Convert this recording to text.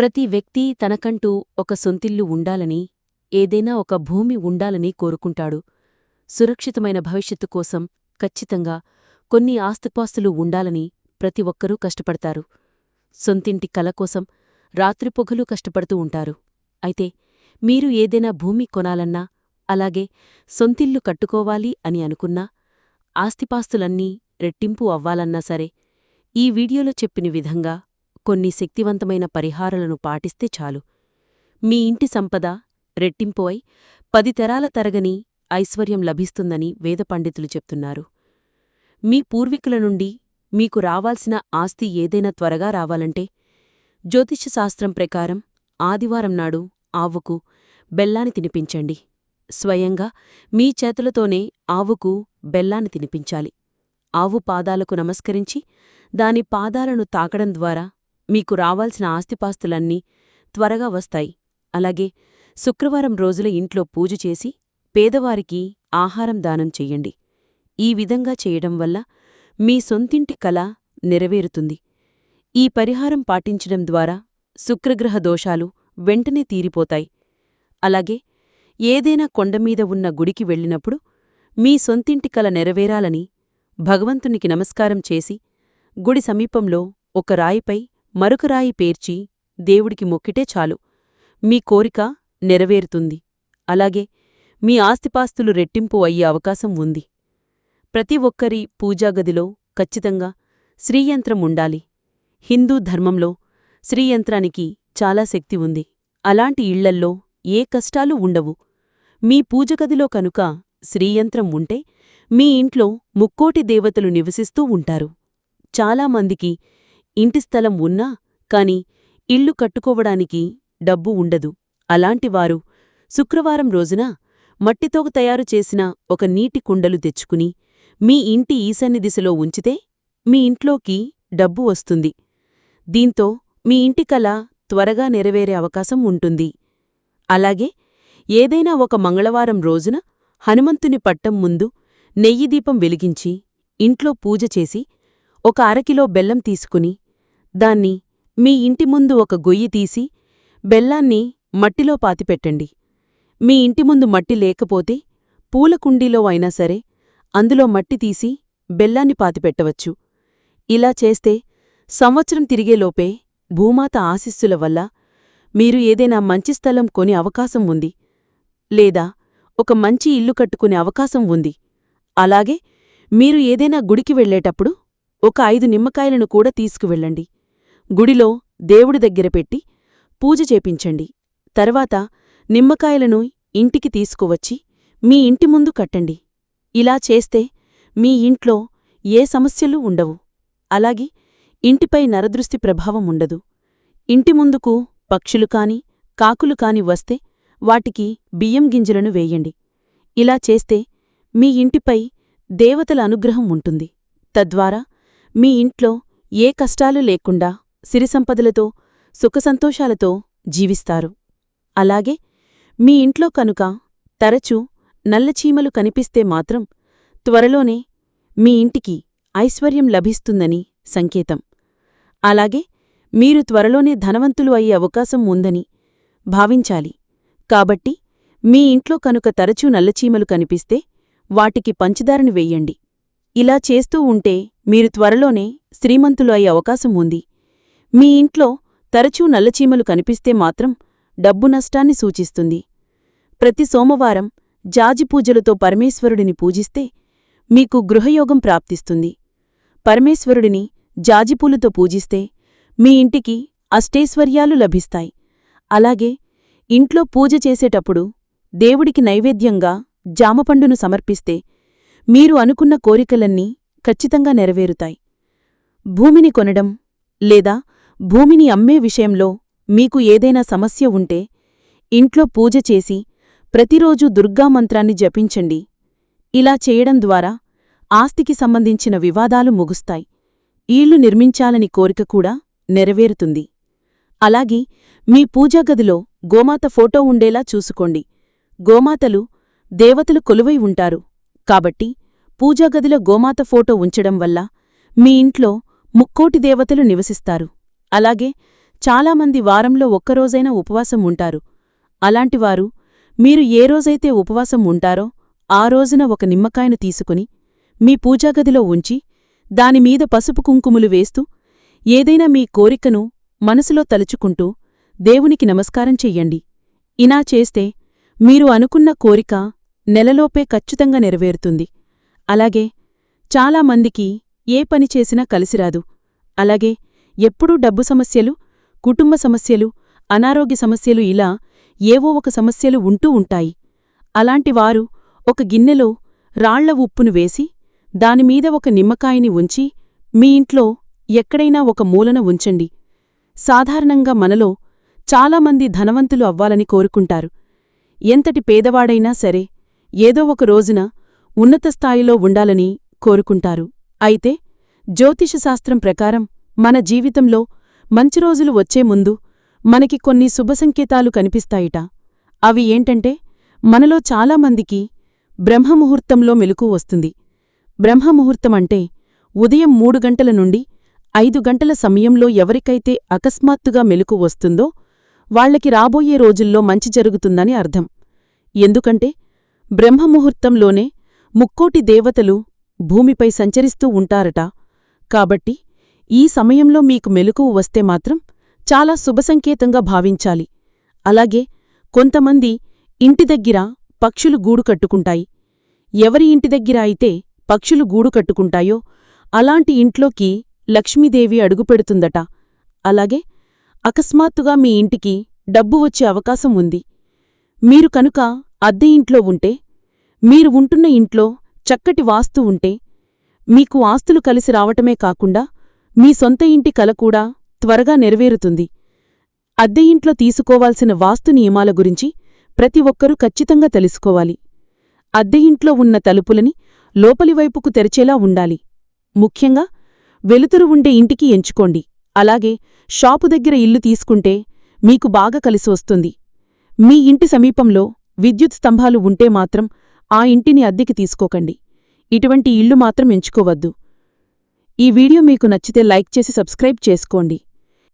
ప్రతి వ్యక్తి తనకంటూ ఒక సొంతిల్లు ఉండాలని ఏదైనా ఒక భూమి ఉండాలని కోరుకుంటాడు. సురక్షితమైన భవిష్యత్తు కోసం ఖచ్చితంగా కొన్ని ఆస్తిపాస్తులు ఉండాలని ప్రతి ఒక్కరూ కష్టపడతారు. సొంతింటి కల కోసం రాత్రిపొగలు కష్టపడుతూ ఉంటారు. అయితే మీరు ఏదైనా భూమి కొనాలన్నా అలాగే సొంతిల్లు కట్టుకోవాలి అని అనుకున్నా ఆస్తిపాస్తులన్నీ రెట్టింపు అవ్వాలన్నా సరే ఈ వీడియోలో చెప్పిన విధంగా కొన్ని శక్తివంతమైన పరిహారాలను పాటిస్తే చాలు. మీ ఇంటి సంపద రెట్టింపు అయి పది తెరాల తరగని ఐశ్వర్యం లభిస్తుందని వేద పండితులు చెప్తున్నారు. మీ పూర్వీకుల నుండి మీకు రావాల్సిన ఆస్తి ఏదైనా త్వరగా రావాలంటే జ్యోతిష్యశాస్త్రం ప్రకారం ఆదివారం నాడు ఆవుకు బెల్లాన్ని తినిపించండి. స్వయంగా మీ చేతులతోనే ఆవుకు బెల్లాన్ని తినిపించాలి. ఆవు పాదాలకు నమస్కరించి దాని పాదాలను తాకడం ద్వారా మీకు రావాల్సిన ఆస్తిపాస్తులన్నీ త్వరగా వస్తాయి. అలాగే శుక్రవారం రోజుల ఇంట్లో పూజ చేసి పేదవారికి ఆహారం దానం చెయ్యండి ఈ విధంగా చేయడం వల్ల మీ సొంతింటి కల నెరవేరుతుంది. ఈ పరిహారం పాటించడం ద్వారా శుక్రగ్రహ దోషాలు వెంటనే తీరిపోతాయి. అలాగే ఏదైనా కొండమీద ఉన్న గుడికి వెళ్ళినప్పుడు మీ సొంతింటి కల నెరవేరాలని భగవంతునికి నమస్కారం చేసి గుడి సమీపంలో ఒక రాయిపై మరొకరాయి పేర్చి దేవుడికి మొక్కిటే చాలు. మీ కోరిక నెరవేరుతుంది. అలాగే మీ ఆస్తిపాస్తులు రెట్టింపు అయ్యే అవకాశం ఉంది. ప్రతి ఒక్కరి పూజాగదిలో ఖచ్చితంగా శ్రీయంత్రం ఉండాలి. హిందూ ధర్మంలో శ్రీయంత్రానికి చాలా శక్తి ఉంది. అలాంటి ఇళ్ళల్లో ఏ కష్టాలు ఉండవు. మీ పూజగదిలో కనుక శ్రీయంత్రం ఉంటే మీ ఇంట్లో ముక్కోటి దేవతలు నివసిస్తూ ఉంటారు. చాలామందికి ఇంటి స్థలం ఉన్నా కాని ఇల్లు కట్టుకోవడానికి డబ్బు ఉండదు. అలాంటివారు శుక్రవారం రోజున మట్టితో తయారు చేసిన ఒక నీటి కుండలు తెచ్చుకుని మీ ఇంటి ఈశాన్య దిశలో ఉంచితే మీ ఇంట్లోకి డబ్బు వస్తుంది. దీంతో మీ ఇంటి కళ త్వరగా నెరవేరే అవకాశం ఉంటుంది. అలాగే ఏదైనా ఒక మంగళవారం రోజున హనుమంతుని పట్టం ముందు నెయ్యి దీపం వెలిగించి ఇంట్లో పూజ చేసి ఒక అరకిలో బెల్లం తీసుకుని దాన్ని మీ ఇంటి ముందు ఒక గొయ్యి తీసి బెల్లాన్ని మట్టిలో పాతిపెట్టండి. మీ ఇంటి ముందు మట్టి లేకపోతే పూల కుండీలో అయినా సరే అందులో మట్టి తీసి బెల్లాన్ని పాతిపెట్టవచ్చు. ఇలా చేస్తే సంవత్సరం తిరిగేలోపే భూమాత ఆశీస్సుల వల్ల మీరు ఏదైనా మంచి స్థలం కొని అవకాశం ఉంది. లేదా ఒక మంచి ఇల్లు కట్టుకునే అవకాశం ఉంది. అలాగే మీరు ఏదైనా గుడికి వెళ్ళేటప్పుడు ఒక ఐదు నిమ్మకాయలను కూడా తీసుకువెళ్ళండి. గుడిలో దేవుడి దగ్గర పెట్టి పూజ చేపించండి. తర్వాత నిమ్మకాయలను ఇంటికి తీసుకువచ్చి మీ ఇంటి ముందు కట్టండి. ఇలా చేస్తే మీ ఇంట్లో ఏ సమస్యలూ ఉండవు. అలాగే ఇంటిపై నరదృష్టి ప్రభావం ఉండదు. ఇంటి ముందుకు పక్షులు కాని కాకులు కాని వస్తే వాటికి బియ్యం గింజలను వేయండి. ఇలా చేస్తే మీ ఇంటిపై దేవతల అనుగ్రహం ఉంటుంది. తద్వారా మీ ఇంట్లో ఏ కష్టాలు లేకుండా సిరిసంపదలతో సుఖసంతోషాలతో జీవిస్తారు. అలాగే మీ ఇంట్లో కనుక తరచూ నల్లచీమలు కనిపిస్తే మాత్రం త్వరలోనే మీ ఇంటికి ఐశ్వర్యం లభిస్తుందని సంకేతం. అలాగే మీరు త్వరలోనే ధనవంతులు అయ్యే అవకాశం ఉందని భావించాలి. కాబట్టి మీ ఇంట్లో కనుక తరచూ నల్లచీమలు కనిపిస్తే వాటికి పంచదారని వెయ్యండి ఇలా చేస్తూ ఉంటే మీరు త్వరలోనే శ్రీమంతులు అయ్యే అవకాశం ఉంది. మీ ఇంట్లో తరచూ నల్లచీమలు కనిపిస్తే మాత్రం డబ్బు నష్టాన్ని సూచిస్తుంది. ప్రతి సోమవారం జాజి పూజలతో పరమేశ్వరుడిని పూజిస్తే మీకు గృహయోగం ప్రాప్తిస్తుంది. పరమేశ్వరుడిని జాజిపూలతో పూజిస్తే మీ ఇంటికి అష్టైశ్వర్యాలు లభిస్తాయి. అలాగే ఇంట్లో పూజ చేసేటప్పుడు దేవుడికి నైవేద్యంగా జామపండును సమర్పిస్తే మీరు అనుకున్న కోరికలన్నీ ఖచ్చితంగా నెరవేరుతాయి. భూమిని కొనడం లేదా భూమిని అమ్మే విషయంలో మీకు ఏదైనా సమస్య ఉంటే ఇంట్లో పూజ చేసి ప్రతిరోజూ దుర్గామంత్రాన్ని జపించండి. ఇలా చేయడం ద్వారా ఆస్తికి సంబంధించిన వివాదాలు ముగుస్తాయి. ఈళ్ళు నిర్మించాలని కోరిక కూడా నెరవేరుతుంది. అలాగే మీ పూజాగదిలో గోమాత ఫోటో ఉండేలా చూసుకోండి. గోమాతలు దేవతలు కొలువై ఉంటారు. కాబట్టి పూజాగదిలో గోమాత ఫోటో ఉంచడం వల్ల మీ ఇంట్లో ముక్కోటి దేవతలు నివసిస్తారు. అలాగే చాలామంది వారంలో ఒక్కరోజైనా ఉపవాసం ఉంటారు. అలాంటివారు మీరు ఏ రోజైతే ఉపవాసం ఉంటారో ఆ రోజున ఒక నిమ్మకాయను తీసుకుని మీ పూజాగదిలో ఉంచి దానిమీద పసుపు కుంకుములు వేస్తూ ఏదైనా మీ కోరికను మనసులో తలుచుకుంటూ దేవునికి నమస్కారం చెయ్యండి. ఇలా చేస్తే మీరు అనుకున్న కోరిక నెలలోపే ఖచ్చితంగా నెరవేరుతుంది. అలాగే చాలామందికి ఏ పని చేసినా కలిసిరాదు అలాగే ఎప్పుడూ డబ్బు సమస్యలు కుటుంబ సమస్యలు అనారోగ్య సమస్యలు ఇలా ఏవో ఒక సమస్యలు ఉంటూ ఉంటాయి. అలాంటివారు ఒక గిన్నెలో రాళ్ళ ఉప్పును వేసి దానిమీద ఒక నిమ్మకాయని ఉంచి మీ ఇంట్లో ఎక్కడైనా ఒక మూలన ఉంచండి. సాధారణంగా మనలో చాలామంది ధనవంతులు అవ్వాలని కోరుకుంటారు. ఎంతటి పేదవాడైనా సరే ఏదో ఒక రోజున ఉన్నత స్థాయిలో ఉండాలని కోరుకుంటారు. అయితే జ్యోతిషశాస్త్రం ప్రకారం మన జీవితంలో మంచి రోజులు వచ్చే ముందు మనకి కొన్ని శుభసంకేతాలు కనిపిస్తాయిట. అవి ఏంటంటే మనలో చాలామందికి బ్రహ్మముహూర్తంలో మెలకు వస్తుంది. బ్రహ్మముహూర్తమంటే ఉదయం మూడు గంటల నుండి ఐదు గంటల సమయంలో ఎవరికైతే అకస్మాత్తుగా మెలకు వస్తుందో వాళ్ళకి రాబోయే రోజుల్లో మంచి జరుగుతుందని అర్థం. ఎందుకంటే బ్రహ్మముహూర్తంలోనే ముక్కోటి దేవతలు భూమిపై సంచరిస్తూ ఉంటారట. కాబట్టి ఈ సమయంలో మీకు మెలకువు వస్తే మాత్రం చాలా శుభసంకేతంగా భావించాలి. అలాగే కొంతమంది ఇంటి దగ్గర పక్షులు గూడు కట్టుకుంటాయి. ఎవరి ఇంటి దగ్గర అయితే పక్షులు గూడు కట్టుకుంటాయో అలాంటి ఇంట్లోకి లక్ష్మీదేవి అడుగుపెడుతుందట అలాగే అకస్మాత్తుగా మీ ఇంటికి డబ్బు వచ్చే అవకాశం ఉంది. మీరు కనుక అద్దె ఇంట్లో ఉంటే మీరు ఉంటున్న ఇంట్లో చక్కటి వాస్తు ఉంటే మీకు ఆస్తులు కలిసి రావటమే కాకుండా మీ సొంత ఇంటి కల కూడా త్వరగా నెరవేరుతుంది. అద్దె ఇంట్లో తీసుకోవాల్సిన వాస్తు నియమాల గురించి ప్రతి ఒక్కరూ ఖచ్చితంగా తెలుసుకోవాలి. అద్దె ఇంట్లో ఉన్న తలుపులని లోపలివైపుకు తెరిచేలా ఉండాలి. ముఖ్యంగా వెలుతురు ఉండే ఇంటికి ఎంచుకోండి. అలాగే షాపు దగ్గర ఇల్లు తీసుకుంటే మీకు బాగా కలిసొస్తుంది మీ ఇంటి సమీపంలో విద్యుత్ స్తంభాలు ఉంటే మాత్రం ఆ ఇంటిని అద్దెకి తీసుకోకండి. ఇటువంటి ఇల్లు మాత్రం ఎంచుకోవద్దు. ఈ వీడియో మీకు నచ్చితే లైక్ చేసి సబ్స్క్రైబ్ చేసుకోండి.